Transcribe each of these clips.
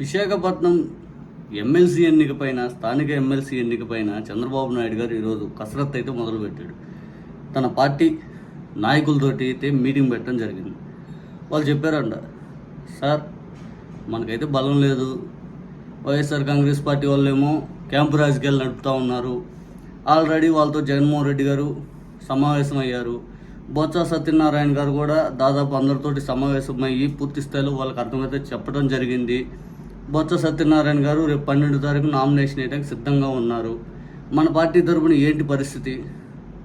Visakhapatnam MLC ఎన్నిక పైన స్థానిక ఎమ్మెల్సీ ఎన్నికపైన చంద్రబాబు నాయుడు గారు ఈరోజు కసరత్తు అయితే మొదలుపెట్టాడు. తన పార్టీ నాయకులతోటి అయితే మీటింగ్ పెట్టడం జరిగింది. వాళ్ళు చెప్పారంట సార్ మనకైతే బలం లేదు. వైఎస్ఆర్ కాంగ్రెస్ పార్టీ వాళ్ళేమో క్యాంపు రాజకీయాలు నడుపుతూ ఉన్నారు. ఆల్రెడీ వాళ్ళతో జగన్మోహన్ రెడ్డి గారు సమావేశం అయ్యారు బొత్స సత్యనారాయణ గారు కూడా దాదాపు అందరితోటి సమావేశం అయ్యి పూర్తి స్థాయిలో వాళ్ళకి అర్థమైతే చెప్పడం జరిగింది. బొత్స సత్యనారాయణ గారు రేపు పన్నెండు తారీఖు నామినేషన్ వేయడానికి సిద్ధంగా ఉన్నారు. మన పార్టీ తరపున ఏంటి పరిస్థితి?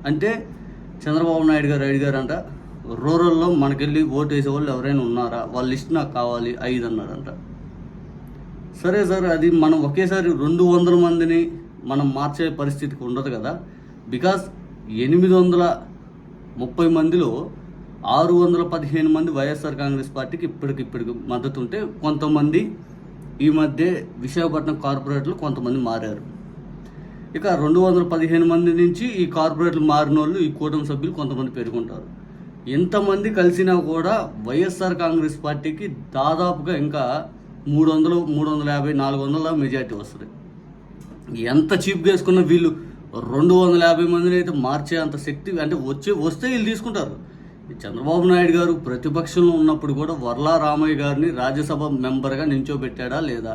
అంటే చంద్రబాబు నాయుడు గారు అడిగారంట రూరల్లో మనకెళ్ళి ఓటు వేసే వాళ్ళు ఎవరైనా ఉన్నారా? వాళ్ళ లిస్ట్ నాకు కావాలి ఐదు అన్నాడంట సరే సార్ అది మనం ఒకేసారి రెండు వందల మందిని మనం మార్చే పరిస్థితికి ఉండదు కదా. బికాస్ ఎనిమిది వందల ముప్పై మందిలో ఆరు వందల పదిహేను మంది వైఎస్ఆర్ కాంగ్రెస్ పార్టీకి ఇప్పటికిప్పటికి మద్దతు ఉంటే కొంతమంది ఈ మధ్య విశాఖపట్నం కార్పొరేట్లు కొంతమంది మారారు. ఇక రెండు వందల పదిహేను మంది నుంచి ఈ కార్పొరేట్లు మారిన వాళ్ళు ఈ కూటమి సభ్యులు కొంతమంది పెరుగుంటారు ఎంతమంది కలిసినా కూడా వైఎస్ఆర్ కాంగ్రెస్ పార్టీకి దాదాపుగా ఇంకా మూడు వందలు మూడు వందల యాభై నాలుగు వందల మెజార్టీ వస్తుంది. ఎంత చీప్ వేసుకున్న వీళ్ళు రెండు వందల యాభై మందిని అయితే మార్చే అంత శక్తి అంటే వచ్చే వస్తే వీళ్ళు తీసుకుంటారు. చంద్రబాబు నాయుడు గారు ప్రతిపక్షంలో ఉన్నప్పుడు కూడా వర్లా రామయ్య గారిని రాజ్యసభ మెంబర్గా నించోబెట్టాడా లేదా?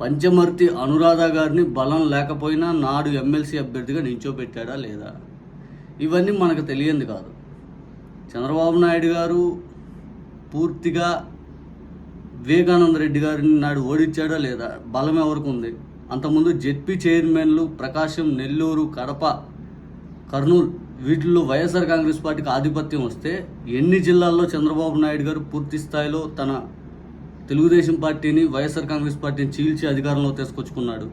పంచమర్తి అనురాధ గారిని బలం లేకపోయినా నాడు ఎమ్మెల్సీ అభ్యర్థిగా నించోబెట్టాడా లేదా? ఇవన్నీ మనకు తెలియంది కాదు. చంద్రబాబు నాయుడు గారు పూర్తిగా వివేకానంద రెడ్డి గారిని నాడు ఓడించాడా లేదా? బలం ఎవరికి ఉంది? అంతకుముందు జెడ్పీ చైర్మన్లు ప్రకాశం నెల్లూరు కడప కర్నూలు వీటిల్లో వైఎస్ఆర్ కాంగ్రెస్ పార్టీకి ఆధిపత్యం వస్తే ఎన్ని జిల్లాల్లో చంద్రబాబు నాయుడు గారు పూర్తి స్థాయిలో తన తెలుగుదేశం పార్టీని వైఎస్ఆర్ కాంగ్రెస్ పార్టీని చీల్చి అధికారంలో తీసుకొచ్చుకున్నాడు.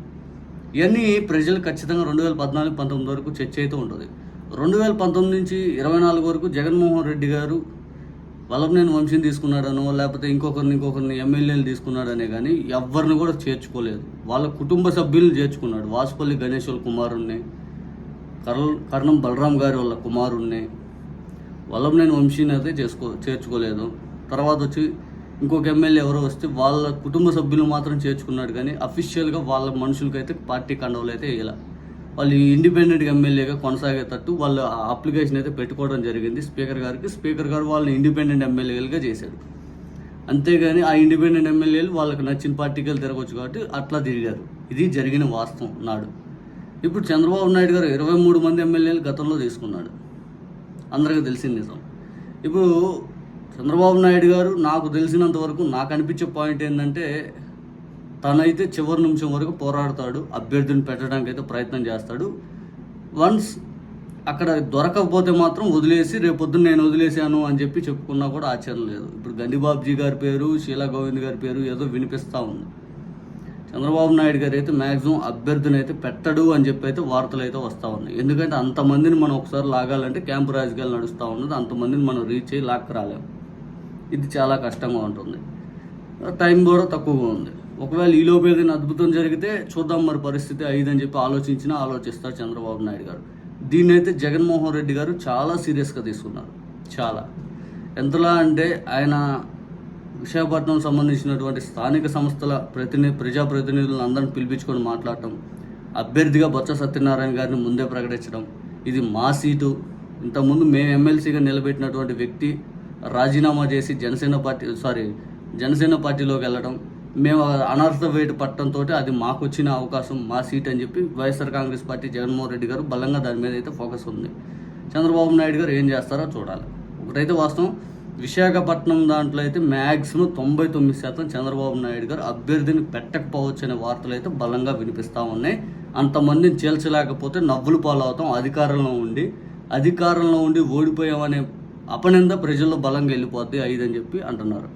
ఇవన్నీ ప్రజలు ఖచ్చితంగా రెండు వేల పద్నాలుగు పంతొమ్మిది వరకు చర్చ అయితే ఉంటుంది. రెండు వేల పంతొమ్మిది నుంచి ఇరవై నాలుగు వరకు జగన్మోహన్ రెడ్డి గారు వల్లభనేని వంశీని తీసుకున్నాడనో లేకపోతే ఇంకొకరిని ఇంకొకరిని ఎమ్మెల్యేలు తీసుకున్నాడనే కానీ ఎవరిని కూడా చేర్చుకోలేదు. వాళ్ళ కుటుంబ సభ్యులను చేర్చుకున్నాడు. వాసుపల్లి గణేశ్వర్ కుమారుణ్ణి కర్ల కర్ణం బలరాం గారి వాళ్ళ కుమారుణ్ణి. వల్లభనేని వంశీని అయితే చేసుకో చేర్చుకోలేదు. తర్వాత వచ్చి ఇంకొక ఎమ్మెల్యే ఎవరో వస్తే వాళ్ళ కుటుంబ సభ్యులు మాత్రం చేర్చుకున్నాడు కానీ అఫీషియల్గా వాళ్ళ మనుషులకైతే పార్టీ కండవలు అయితే వేయాల. వాళ్ళు ఇండిపెండెంట్ ఎమ్మెల్యేగా కొనసాగేటట్టు వాళ్ళు ఆ అప్లికేషన్ అయితే పెట్టుకోవడం జరిగింది. స్పీకర్ గారికి స్పీకర్ గారు వాళ్ళని ఇండిపెండెంట్ ఎమ్మెల్యేలుగా చేశాడు అంతేగాని ఆ ఇండిపెండెంట్ ఎమ్మెల్యేలు వాళ్ళకి నచ్చిన పార్టీకి వెళ్ళి తిరగవచ్చు కాబట్టి అట్లా తిరిగారు. ఇది జరిగిన వాస్తవం నాడు. ఇప్పుడు చంద్రబాబు నాయుడు గారు ఇరవై మూడు మంది ఎమ్మెల్యేలు గతంలో తీసుకున్నాడు. అందరికీ తెలిసింది నిజం. ఇప్పుడు చంద్రబాబు నాయుడు గారు నాకు తెలిసినంత వరకు నాకు అనిపించే పాయింట్ ఏంటంటే తనైతే చివరి నిమిషం వరకు పోరాడతాడు అభ్యర్థిని పెట్టడానికి అయితే ప్రయత్నం చేస్తాడు. వన్స్ అక్కడ దొరకకపోతే మాత్రం వదిలేసి రేపొద్దున నేను వదిలేశాను అని చెప్పి చెప్పుకున్నా కూడా ఆశ్చర్యం లేదు. ఇప్పుడు గండిబాబ్జీ గారి పేరు షీలా గోవింద్ గారి పేరు ఏదో వినిపిస్తూ ఉంది. చంద్రబాబు నాయుడు గారు అయితే మ్యాక్సిమం అభ్యర్థిని అయితే పెట్టడు అని చెప్పి అయితే వార్తలు అయితే వస్తూ ఉన్నాయి. ఎందుకంటే అంతమందిని మనం ఒకసారి లాగాలంటే క్యాంపు రాజకీయాలు నడుస్తూ ఉన్నది. అంతమందిని మనం రీచ్ అయ్యి లాక్ రాలేము ఇది చాలా కష్టంగా ఉంటుంది. టైం కూడా తక్కువగా ఉంది. ఒకవేళ ఈ ఏదైనా అద్భుతం జరిగితే చూద్దాం మరి పరిస్థితి ఐదు అని చెప్పి ఆలోచించినా ఆలోచిస్తారు చంద్రబాబు నాయుడు గారు. దీన్ని అయితే జగన్మోహన్ రెడ్డి గారు చాలా సీరియస్గా తీసుకున్నారు. చాలా. ఎంతలా అంటే ఆయన విశాఖపట్నం సంబంధించినటువంటి స్థానిక సంస్థల ప్రతిని ప్రజాప్రతినిధులను అందరిని పిలిపించుకొని మాట్లాడటం అభ్యర్థిగా బొత్స సత్యనారాయణ గారిని ముందే ప్రకటించడం ఇది మా సీటు. ఇంతకుముందు మేము ఎమ్మెల్సీగా నిలబెట్టినటువంటి వ్యక్తి రాజీనామా చేసి జనసేన పార్టీ సారీ జనసేన పార్టీలోకి వెళ్ళడం మేము అనర్థ వేటు పట్టడంతో అది మాకు వచ్చిన అవకాశం మా సీట్ అని చెప్పి వైఎస్ఆర్ కాంగ్రెస్ పార్టీ జగన్మోహన్ రెడ్డి గారు బలంగా దాని మీద అయితే ఫోకస్ ఉంది. చంద్రబాబు నాయుడు గారు ఏం చేస్తారో చూడాలి. ఒకటైతే వాస్తవం విశాఖపట్నం దాంట్లో అయితే మ్యాక్సిమం తొంభై తొమ్మిది శాతం చంద్రబాబు నాయుడు గారు అభ్యర్థిని పెట్టకపోవచ్చు అనే వార్తలు అయితే బలంగా వినిపిస్తూ ఉన్నాయి. అంతమందిని చేల్చలేకపోతే నవ్వులు పాలవుతాం అధికారంలో ఉండి. అధికారంలో ఉండి ఓడిపోయామనే అపనింద ప్రజల్లో బలంగా వెళ్ళిపోద్ది ఐదని చెప్పి అంటున్నారు.